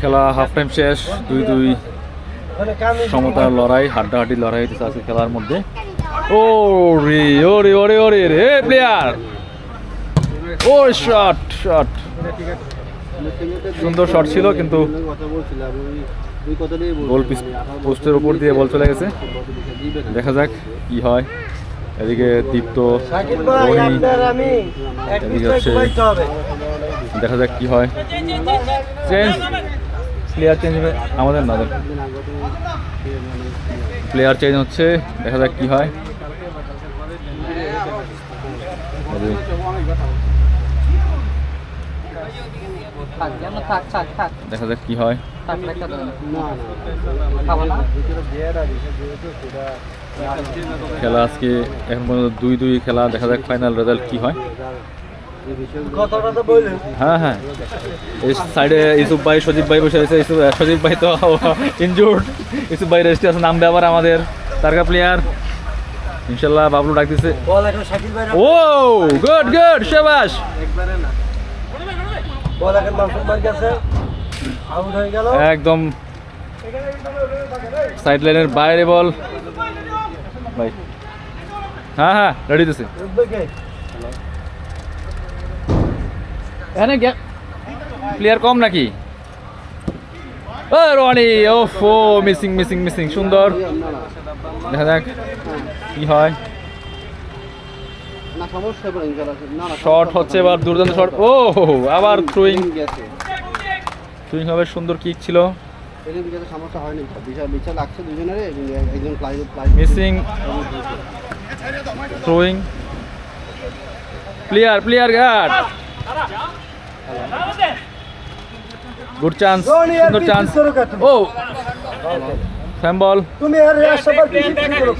খেলা half time শেষ দুই দুই সমতার লড়াই, হাড্ডাহাড্ডি লড়াই হইতেছে আজকে খেলার মধ্যে। ও রে ও রে ওরে ওরে, রে প্লেয়ার ও শট শট সুন্দর শট ছিল, কিন্তু গোল পিস পোস্টের উপর দিয়ে বল চলে গেছে। দেখা যাক কি হয়। এদিকে দীপ্ত দেখা যাক কি হয়। প্লেয়ার চেঞ্জ হবে আমাদের না প্লেয়ার চেঞ্জ হচ্ছে, দেখা যাক কি হয়। দেখা যাক কি হয়। খেলা আজকে এখন পর্যন্ত দুই দুই খেলা, দেখা যাক ফাইনাল রেজাল্ট কি হয়। হ্যাঁ হ্যাঁ। এই সাইডে ইউসুফ ভাই সজীব ভাই বসে আছে। সজীব ভাই তো ইনজুর্ড ইউসুফ ভাই রেস্টে আছে নামবে আবার আমাদের তারকা প্লেয়ার ইনশাল্লাহ বাবলু ডাক দিছে ও গুড গুড শাবাশ একদম। সাইড লাইনের বাইরে বল। ভাই। হ্যাঁ হ্যাঁ রেডি দিছে। এখানে প্লেয়ার কম নাকি? ও রনি ও মিসিং মিসিং মিসিং সুন্দর। দেখা যাক কি হয়। শট হচ্ছে এবার দুর্দান্ত শট ও, আবার থ্রোয়িং গেছে হবে, সুন্দর কিক ছিল। Missing throwing player player guard good chance সুন্দর চান্স? ও স্যাম বল তুমি আর করো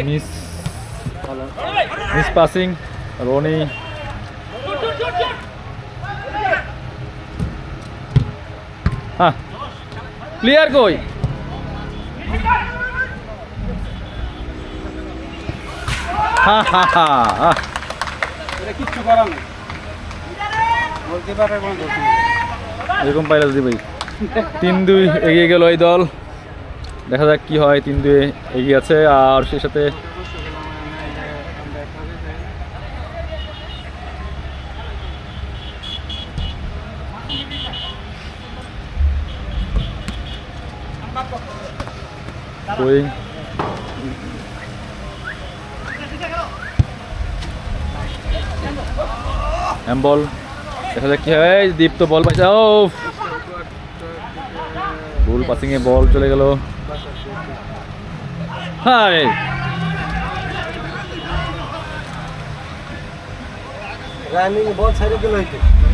মিস মিস পাসিং রনি হ্যাঁ প্লেয়ার কই কিচ্ছু করার নেই বলতে তিন দুই এগিয়ে গেল এই দল দেখা যাক কি হয়, তিন দুই এগিয়ে আছে আর সেই সাথে. বল। দেখা যাক কি হয়। এই দীপ্ত বল পাইছে। ও ভুল পাসিং এ বল চলে গেল। হাই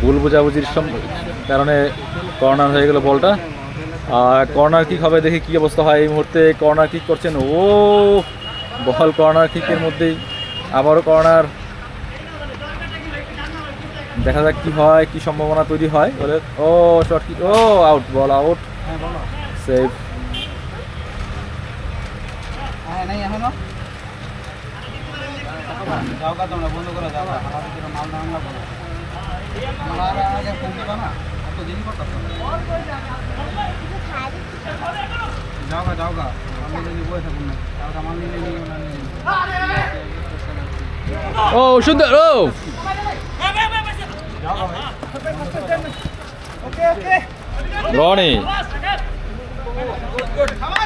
ভুল বোঝাবুঝির কারণে কর্নার হয়ে গেল বলটা। আর কর্নার কিক হবে দেখি কি অবস্থা হয়। এই মুহূর্তে কর্নার কিক করছেন। ও বল কর্নার কিকের মধ্যেই। আবারও কর্নার দেখা যাক কি হয় কি সম্ভাবনা তৈরি হয় বলে ও শর্ট কিক ও আউট বল আউট সেভ হ্যাঁ কা আমি যদি বসে থাকুন না নিয়ে নিয়ে ও সুন্দর ও রনি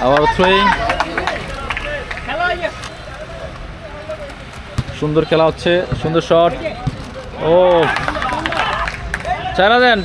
আবার থ্রোয়িং সুন্দর খেলা হচ্ছে সুন্দর শট ও। চারা দেন।